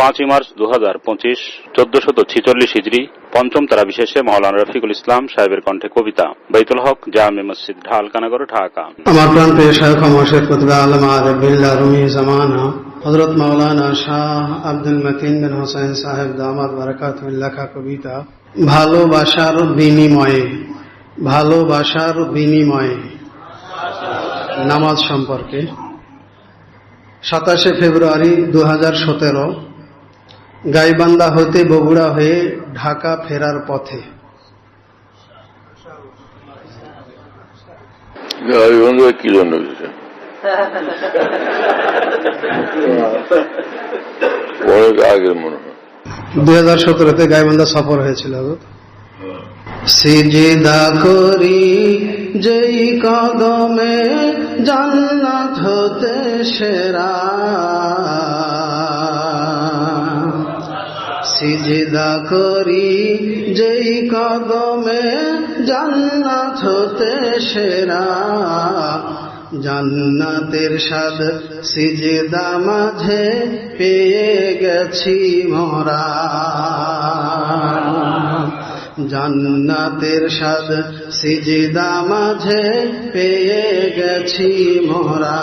পাঁচই মার্চ দু হাজার পঁচিশ, চোদ্দশত ছিচল্লিশ হিজড়ি পঞ্চম তারা বিশেষে মৌলানা রফিকুল ইসলাম সাহেবের কণ্ঠে কবিতা। বাইতুল হক, জামে মসজিদ ঢালকানগর ঢাকা। আমার প্রাণ প্রিয় শায়খ মশের কুতবা আলম আরবিল্লা রুমি জামানা হজরত মাওলানা শাহ আব্দুল মতিন বিন হোসেন সাহেব দামাদ বারাকাত লেখা কবিতা, ভালোবাসার বিনিময়ে ভালোবাসার বিনিময়ে। নামাজ সম্পর্কে সাতাশে ফেব্রুয়ারি দু হাজার সতেরো গাইবান্ধা হতে বগুড়া হয়ে ঢাকা ফেরার পথে। হরিবন্ধু কি জন্য অনেক আগের মনে হয়। দুই হাজার সতেরোতে গাইবান্ধা সফর হয়েছিল। সিজিদা করি যেই কদমে জান্নাত হতে সেরা। সিজিদা করি, যেই কদমে জান্নাত হতে সেরা। জান্নাতের স্বাদ সিজদা মাঝে পেয়ে গেছি মোরা জান্নাতের স্বাদ সিজদা মাঝে পেয়ে গেছি মোরা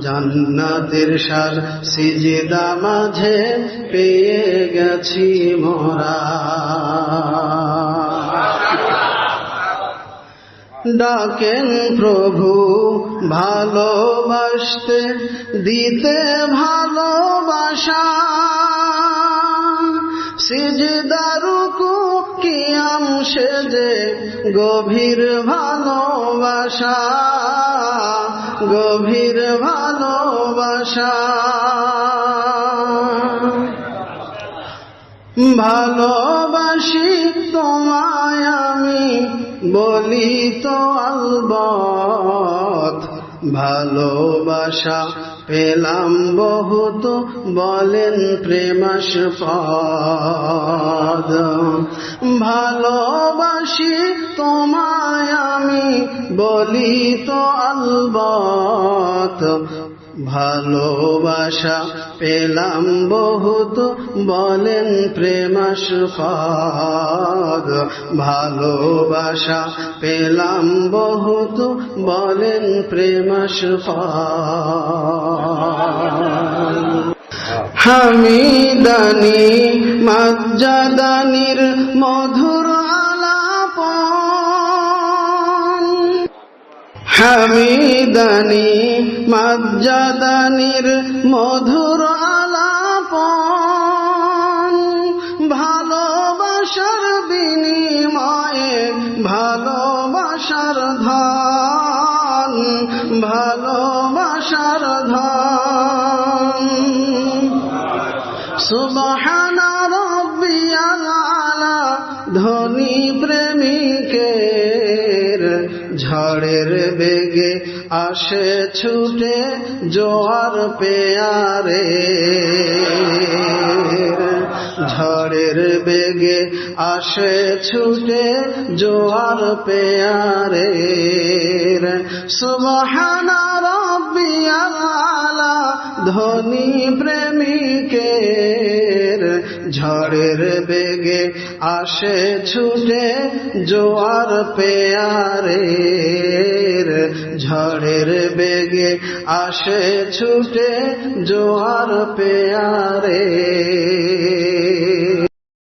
জান্নাতের স্বাদ সিজদা মাঝে পেয়ে গেছি মোরা ডাকেন প্রভু ভালোবাসতে দিতে ভালোবাসা। সিজদারুকু কিয়াম সেজে গভীর ভালোবাসা গভীর ভালোবাসা। ভালোবাসি তোমায় আমি, বলি তো আলবত, ভালোবাসা পেলাম বহুত, বলেন প্রেমাস পদ। ভালোবাসি তোমায় আমি, বলি তো আলবত ভালোবাসা পেলাম বহুত, বলেন প্রেমাস পদ ভালোবাসা পেলাম বহুত, বলেন প্রেমাস পদ হামিদানি, মজ্জাদানির মধুর হামিদানি মজ্জাদানির মধুর আলাপ ভালোবাসার বিনিময়ে ভালোবাসার ধন ভালোবাসার ধন। সুবহান ধনী প্রেমিকের ঝড়ের বেগে আসে ছুটে জোয়ার পেয়ারে। ঝড়ের বেগে আসে ছুটে জোয়ার পেয়ারে। সুবহান রব্বিয়াল ধনী প্রেমিকের ঝড়ের বেগে আসে ছুটে জোয়ার পেয়ারে ঝড়ের বেগে আসে ছুটে জোয়ার পেয়ারে